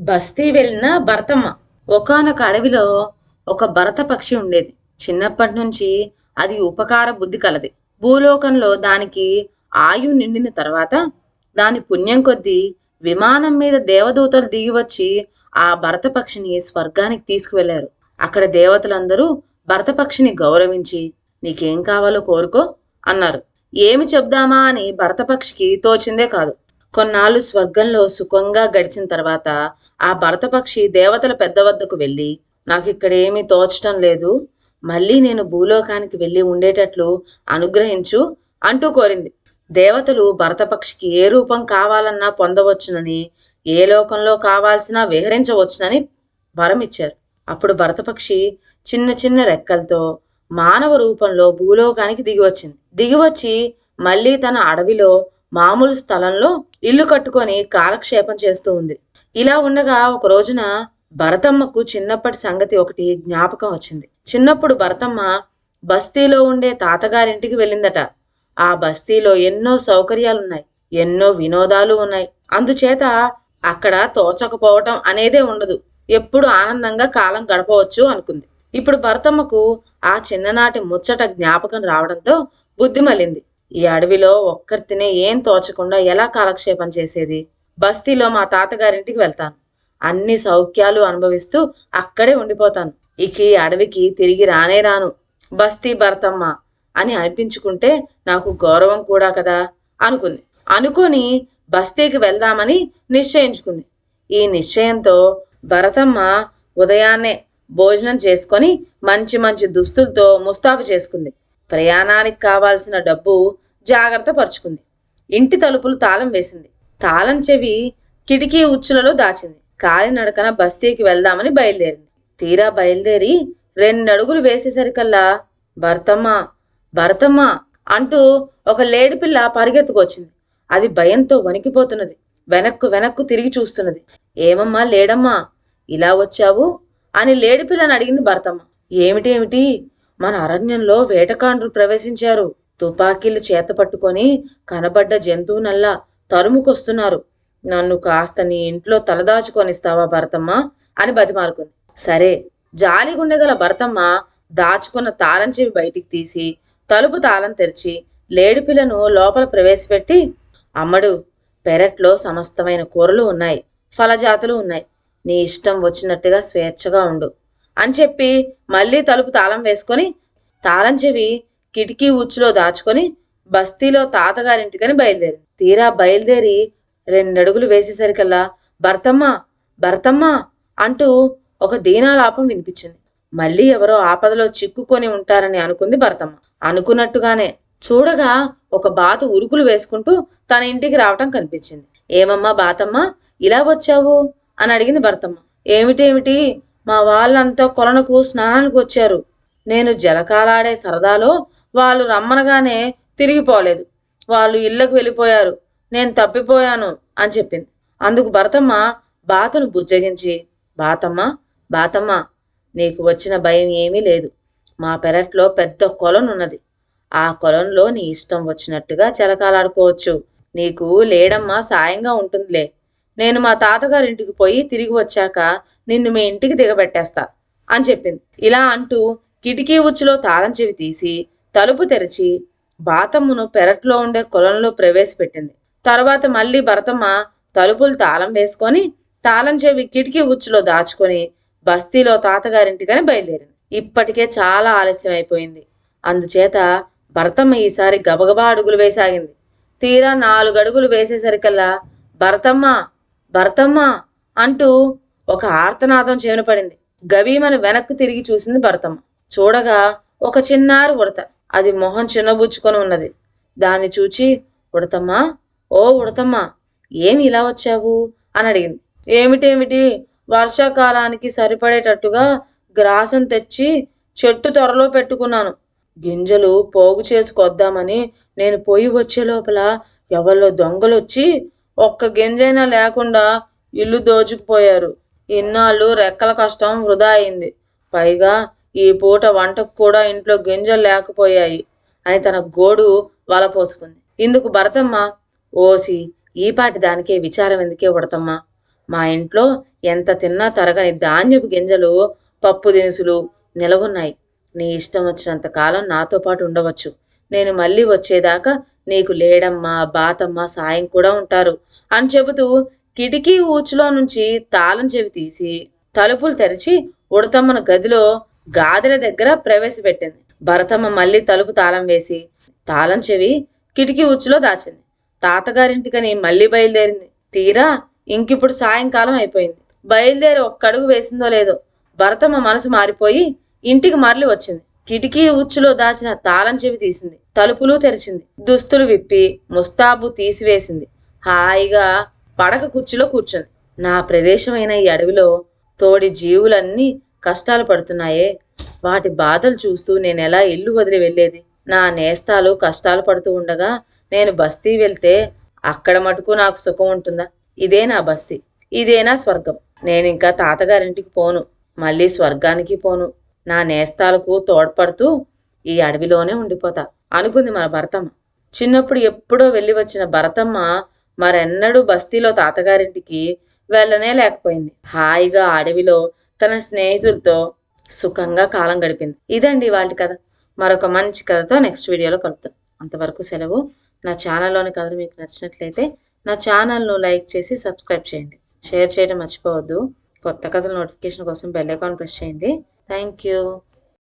బస్తీ వెళ్ళిన భరతమ్మ. ఒకానొక అడవిలో ఒక భరత పక్షి ఉండేది. చిన్నప్పటి నుంచి అది ఉపకార బుద్ధి కలది. భూలోకంలో దానికి ఆయు నిండిన తర్వాత దాని పుణ్యం కొద్దీ విమానం మీద దేవదూతలు దిగి వచ్చి ఆ భరత పక్షిని స్వర్గానికి తీసుకువెళ్ళారు. అక్కడ దేవతలందరూ భరత పక్షిని గౌరవించి నీకేం కావాలో కోరుకో అన్నారు. ఏమి చెప్దామా అని భరత పక్షికి తోచిందే కాదు. కొన్నాళ్ళు స్వర్గంలో సుఖంగా గడిచిన తర్వాత ఆ భరతపక్షి దేవతల పెద్ద వద్దకు వెళ్ళి నాకు ఇక్కడేమీ తోచటం లేదు. మళ్ళీ నేను భూలోకానికి వెళ్ళి ఉండేటట్లు అనుగ్రహించు అంటూ కోరింది. దేవతలు భరతపక్షికి ఏ రూపం కావాలన్నా పొందవచ్చునని ఏ లోకంలో కావాల్సినా విహరించవచ్చునని వరం ఇచ్చారు. అప్పుడు భరతపక్షి చిన్న చిన్న రెక్కలతో మానవ రూపంలో భూలోకానికి దిగివచ్చింది. దిగివచ్చి మళ్ళీ తన అడవిలో మామూలు స్థలంలో ఇల్లు కట్టుకొని కాలక్షేపం చేస్తూ ఉంది. ఇలా ఉండగా ఒక రోజున భరతమ్మకు చిన్నప్పటి సంగతి ఒకటి జ్ఞాపకం వచ్చింది. చిన్నప్పుడు భరతమ్మ బస్తీలో ఉండే తాతగారింటికి వెళ్ళిందట. ఆ బస్తీలో ఎన్నో సౌకర్యాలున్నాయి ఎన్నో వినోదాలు ఉన్నాయి. అందుచేత అక్కడ తోచకపోవటం అనేదే ఉండదు. ఎప్పుడు ఆనందంగా కాలం గడపవచ్చు అనుకుంది. ఇప్పుడు భరతమ్మకు ఆ చిన్ననాటి ముచ్చట జ్ఞాపకం రావడంతో బుద్ధి మళ్ళింది. ఈ అడవిలో ఒక్కరితినే ఏం తోచకుండా ఎలా కాలక్షేపం చేసేది? బస్తీలో మా తాతగారింటికి వెళ్తాను. అన్ని సౌఖ్యాలు అనుభవిస్తూ అక్కడే ఉండిపోతాను. ఇక ఈ అడవికి తిరిగి రానే రాను. బస్తీ భరతమ్మ అని అనిపించుకుంటే నాకు గౌరవం కూడా కదా అనుకుంది. అనుకొని బస్తీకి వెళ్దామని నిశ్చయించుకుంది. ఈ నిశ్చయంతో భరతమ్మ ఉదయాన్నే భోజనం చేసుకొని మంచి మంచి దుస్తులతో ముస్తాబు చేసుకుంది. ప్రయాణానికి కావాల్సిన డబ్బు జాగ్రత్త పరుచుకుంది. ఇంటి తలుపులు తాళం వేసింది. తాళం చెవి కిటికీ ఉచ్చులలో దాచింది. కాలినడకన బస్తీకి వెళ్దామని బయలుదేరింది. తీరా బయలుదేరి రెండడుగులు వేసేసరికల్లా భర్తమ్మ భర్తమ్మ అంటూ ఒక లేడిపిల్ల పరిగెత్తుకొచ్చింది. అది భయంతో వణికిపోతున్నది. వెనక్కు వెనక్కు తిరిగి చూస్తున్నది. ఏమమ్మా లేడమ్మా ఇలా వచ్చావు? అని లేడిపిల్లని అడిగింది భరతమ్మ. ఏమిటేమిటి మన అరణ్యంలో వేటకాండ్రు ప్రవేశించారు. తుపాకీలు చేత పట్టుకొని కనబడ్డ జంతువునల్లా తరుముకొస్తున్నారు. నన్ను కాస్త నీ ఇంట్లో తలదాచుకొనిస్తావా భరతమ్మ? అని బతిమారుకుంది సరే జాలిగుండెగల భరతమ్మ దాచుకున్న తాళం చెవి బయటికి తీసి తలుపు తాళం తెరిచి లేడిపిల్లను లోపల ప్రవేశపెట్టి అమ్మడు పెరట్లో సమస్తమైన కూరలు ఉన్నాయి ఫలజాతులు ఉన్నాయి. నీ ఇష్టం వచ్చినట్టుగా స్వేచ్ఛగా ఉండు. అని చెప్పి మళ్ళీ తలుపు తాళం వేసుకొని తాళం చెవి కిటికీ ఉచ్చులో దాచుకొని బస్తీలో తాతగారింటికని బయలుదేరి తీరా బయలుదేరి రెండడుగులు వేసేసరికల్లా భర్తమ్మ భర్తమ్మ అంటూ ఒక దీనాలాపం వినిపించింది. మళ్ళీ ఎవరో ఆపదలో చిక్కుకొని ఉంటారని అనుకుంది భర్తమ్మ. అనుకున్నట్టుగానే చూడగా ఒక బాతు ఉరుకులు వేసుకుంటూ తన ఇంటికి రావటం కనిపించింది. ఏమమ్మా బాతమ్మ ఇలా వచ్చావు? అని అడిగింది భర్తమ్మ. ఏమిటేమిటి? మా వాళ్ళంతా కొలనుకు స్నానానికి వచ్చారు. నేను జలకాలాడే సరదాలో వాళ్ళు రమ్మనగానే తిరిగిపోలేదు. వాళ్ళు ఇళ్ళకు వెళ్ళిపోయారు. నేను తప్పిపోయాను అని చెప్పింది. అందుకు భరతమ్మ బాతను బుజ్జగించి బాతమ్మ బాతమ్మ నీకు వచ్చిన భయం ఏమీ లేదు. మా పెరట్లో పెద్ద కొలనున్నది. ఆ కొలంలో నీ ఇష్టం వచ్చినట్టుగా చెలకాలాడుకోవచ్చు నీకు లేడమ్మా సాయంగా ఉంటుందిలే. నేను మా తాతగారింటికి పోయి తిరిగి వచ్చాక నిన్ను మీ ఇంటికి దిగబెట్టేస్తా అని చెప్పింది. ఇలా అంటూ కిటికీ ఉచ్చులో తాళం చెవి తీసి తలుపు తెరిచి బాతమ్మను పెరట్లో ఉండే కొలంలో ప్రవేశపెట్టింది. తర్వాత మళ్ళీ భరతమ్మ తలుపులు తాళం వేసుకొని తాళం చెవి కిటికీ ఉచ్చులో దాచుకొని బస్తీలో తాతగారింటికని బయలుదేరింది. ఇప్పటికే చాలా ఆలస్యం అయిపోయింది. అందుచేత భరతమ్మ ఈసారి గబగబా అడుగులు వేసాగింది. తీరా నాలుగు అడుగులు వేసేసరికల్లా భరతమ్మ భరతమ్మ అంటూ ఒక ఆర్తనాదం చేనుపడింది. పడింది వెనక్కు తిరిగి చూసింది భరతమ్మ. చూడగా ఒక చిన్నారు ఉడత. అది మొహం చిన్నబుచ్చుకొని ఉన్నది. దాన్ని చూచి ఉడతమ్మా ఓ ఉడతమ్మా ఏమి ఇలా వచ్చావు? అని అడిగింది. ఏమిటేమిటి? వర్షాకాలానికి సరిపడేటట్టుగా గ్రాసం తెచ్చి చెట్టు త్వరలో పెట్టుకున్నాను. గింజలు పోగు చేసుకొద్దామని నేను పోయి వచ్చే లోపల ఎవరిలో దొంగలు వచ్చి ఒక్క గింజైనా లేకుండా ఇల్లు దోచుకుపోయారు. ఇన్నాళ్ళు రెక్కల కష్టం వృధా అయింది. పైగా ఈ పూట వంటకు కూడా ఇంట్లో గింజలు లేకపోయాయి అని తన గోడు వలపోసుకుంది ఇందుకు భరతమ్మ ఓసి ఈపాటి దానికే విచారం ఎందుకే ఉడతమ్మా మా ఇంట్లో ఎంత తిన్నా తరగని ధాన్యపు గింజలు పప్పు దినుసులు నిలవున్నాయి. నీ ఇష్టం వచ్చినంత కాలం నాతో పాటు ఉండవచ్చు. నేను మళ్ళీ వచ్చేదాకా నీకు లేడమ్మా బాతమ్మ సాయం కూడా ఉంటారు అని చెబుతూ కిటికీ ఊచులో నుంచి తాళం చెవి తీసి తలుపులు తెరిచి ఉడతమ్మను గదిలో గాదెల దగ్గర ప్రవేశపెట్టింది. భరతమ్మ మళ్ళీ తలుపు తాళం వేసి తాళం చెవి కిటికీ ఉచ్చులో దాచింది. తాతగారింటికని మళ్ళీ బయలుదేరింది. తీరా ఇంకిప్పుడు సాయంకాలం అయిపోయింది. బయలుదేరి ఒక్కడుగు వేసిందో లేదో భరతమ్మ మనసు మారిపోయి ఇంటికి మరలి వచ్చింది. కిటికీ ఉచ్చులో దాచిన తాళం చెవి తీసింది. తలుపులు తెరిచింది. దుస్తులు విప్పి ముస్తాబు తీసివేసింది. హాయిగా పడక కుర్చీలో కూర్చుంది. నా ప్రదేశమైన ఈ అడవిలో తోడి జీవులన్నీ కష్టాలు పడుతున్నాయే. వాటి బాధలు చూస్తూ నేను ఎలా ఇల్లు వదిలి వెళ్ళేది? నా నేస్తాలు కష్టాలు పడుతూ ఉండగా నేను బస్తీ వెళ్తే అక్కడ మటుకు నాకు సుఖం ఉంటుందా? ఇదే నా బస్తీ. ఇదే నా స్వర్గం. నేను ఇంకా తాతగారింటికి పోను. మళ్ళీ స్వర్గానికి పోను. నా నేస్తాలకు తోడ్పడుతూ ఈ అడవిలోనే ఉండిపోతా అనుకుంది మన భరతమ్మ. చిన్నప్పుడు ఎప్పుడో వెళ్ళి వచ్చిన భరతమ్మ మరెన్నడూ బస్తీలో తాతగారింటికి వెళ్ళనే లేకపోయింది. హాయిగా అడవిలో తన స్నేహితులతో సుఖంగా కాలం గడిపింది. ఇదండి వాళ్ళ కథ. మరొక మంచి కథతో నెక్స్ట్ వీడియోలో కలుపుతాం. అంతవరకు సెలవు. నా ఛానల్లోని కథలు మీకు నచ్చినట్లయితే నా ఛానల్ను లైక్ చేసి సబ్స్క్రైబ్ చేయండి. షేర్ చేయడం మర్చిపోవద్దు. కొత్త కథల నోటిఫికేషన్ కోసం బెల్ ఐకాన్ ప్రెస్ చేయండి. Thank you.